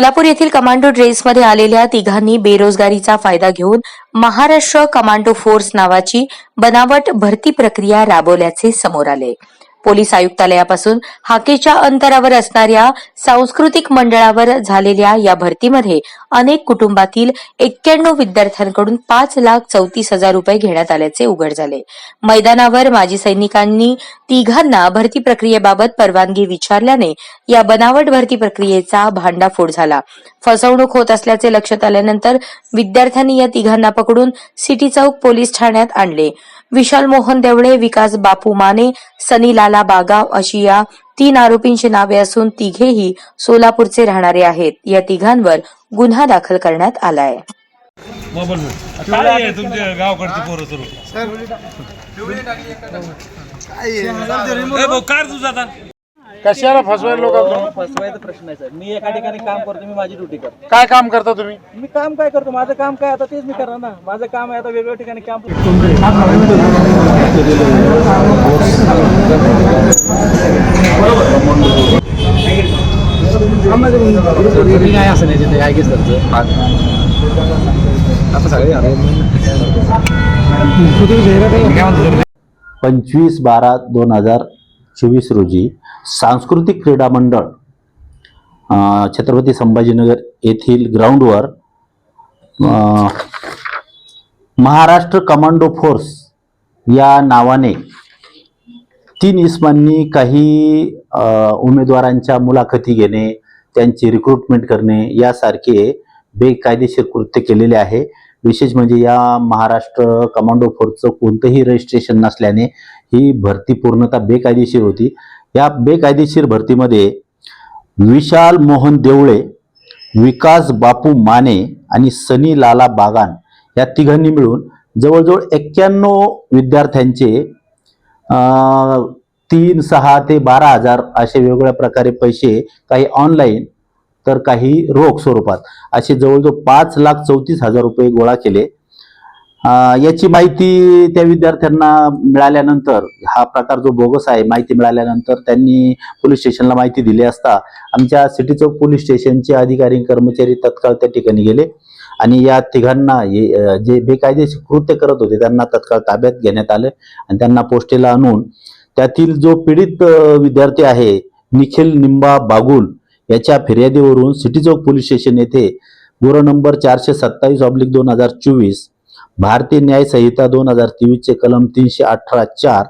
सोलापूर येथील कमांडो ड्रेसमध्ये आलेल्या तिघांनी बेरोजगारीचा फायदा घेऊन महाराष्ट्र कमांडो फोर्स नावाची बनावट भरती प्रक्रिया राबवल्याचे समोर आले. पोलीस आयुक्तालयापासून हाकेच्या अंतरावर असणाऱ्या सांस्कृतिक मंडळावर झालेल्या या भरतीमध्ये अनेक कुटुंबातील एक्क्याण्णव विद्यार्थ्यांकडून पाच लाख चौतीस हजार रुपये घेण्यात आल्याचे उघड झाले. मैदानावर माजी सैनिकांनी तिघांना भरती प्रक्रियेबाबत परवानगी विचारल्याने या बनावट भरती प्रक्रियेचा भांडाफोड झाला. फसवणूक होत असल्याचे लक्षात आल्यानंतर विद्यार्थ्यांनी या तिघांना पकडून सिटी चौक पोलीस ठाण्यात आणले. विशाल मोहन देवळे विकास बापू माने सनी लाल बागाव अशी या तीन आरोपींची नावे असून तिघेही सोलापूरचे राहणारे आहेत. या तिघांवर गुन्हा दाखल करण्यात आलाय. काय तुझा कशाला फसवायला लोक फसवायचा प्रश्न आहे सर. मी एका ठिकाणी काम करतो मी माझी ड्युटी करतो. काय काम करता तुम्ही? मी काम काय करतो? माझं काम काय? आता तेच मी करणार ना. माझं काम आहे आता वेगवेगळ्या ठिकाणी काम पंचवीस बारा दोन हजार चोवीस रोजी सांस्कृतिक क्रीडा मंडळ छत्रपती संभाजीनगर येथील ग्राउंडवर महाराष्ट्र कमांडो फोर्स या नावाने तीन इसमांनी काही उमेदवारांच्या मुलाखती घेणे त्यांची रिक्रुटमेंट करणे यासारखे बेकायदेशीर कृत्य केलेले आहे. विशेष म्हणजे या महाराष्ट्र कमांडो फोर्सचं कोणतंही रजिस्ट्रेशन नसल्याने ही भरती पूर्णतः बेकायदेशीर होती. या बेकायदेशीर भरतीमध्ये विशाल मोहन देवळे विकास बापू माने आणि सनी लाला बागान या तिघांनी मिळून जवळजवळ एक्क्याण्णव विद्यार्थ्यांचे तीन सहा ते बारा हजार असे वेगवेगळ्या प्रकारे पैसे काही ऑनलाईन तर काही रोख स्वरूपात. असे जवळजवळ पाच लाख चौतीस हजार रुपये गोळा केले. याची माहिती त्या विद्यार्थ्यांना मिळाल्यानंतर हा प्रकार जो बोगस आहे माहिती मिळाल्यानंतर त्यांनी पोलीस स्टेशनला माहिती दिली असता आमच्या सिटी चौक पोलीस स्टेशनचे अधिकारी कर्मचारी तत्काळ त्या ठिकाणी गेले. आणि या तिघांना हे, जे बेकायदेशीर कृत्य करत होते त्यांना तत्काळ ताब्यात घेण्यात आलं आणि त्यांना पोस्टेला आणून त्यातील जो पीडित विद्यार्थी आहे निखिल निंबा बागुल याच्या फिर्यादीवरून सिटी चौक पोलीस स्टेशन येथे गुन्हा नंबर चारशे सत्तावीस ऑब्लिक दोन हजार चोवीस भारतीय न्याय संहिता दोन हजार तेवीसचे कलम तीनशे अठरा चार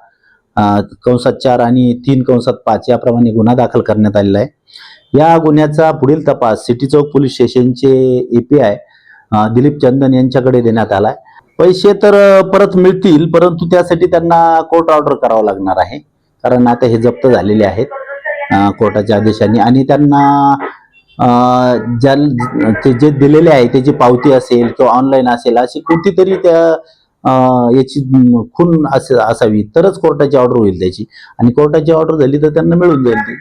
कंसात चार आणि तीन कंसात पाच याप्रमाणे गुन्हा दाखल करण्यात आलेला आहे. या गुन्ह्याचा पुढील तपास सिटी चौक पोलीस स्टेशनचे एपीआय दिलीप चंदन यांच्याकडे देण्यात आलाय पैसे तर परत मिळतील परंतु त्यासाठी त्यांना कोर्ट ऑर्डर करावं लागणार आहे. कारण आता हे जप्त झालेले आहेत कोर्टाच्या आदेशाने. आणि त्यांना ज्या ते जे दिलेले आहे त्याची पावती असेल किंवा ऑनलाईन असेल अशी कुठेतरी त्या याची खून अस असावी. तरच कोर्टाची ऑर्डर होईल त्याची. आणि कोर्टाची ऑर्डर झाली तर त्यांना मिळून जाईल ती.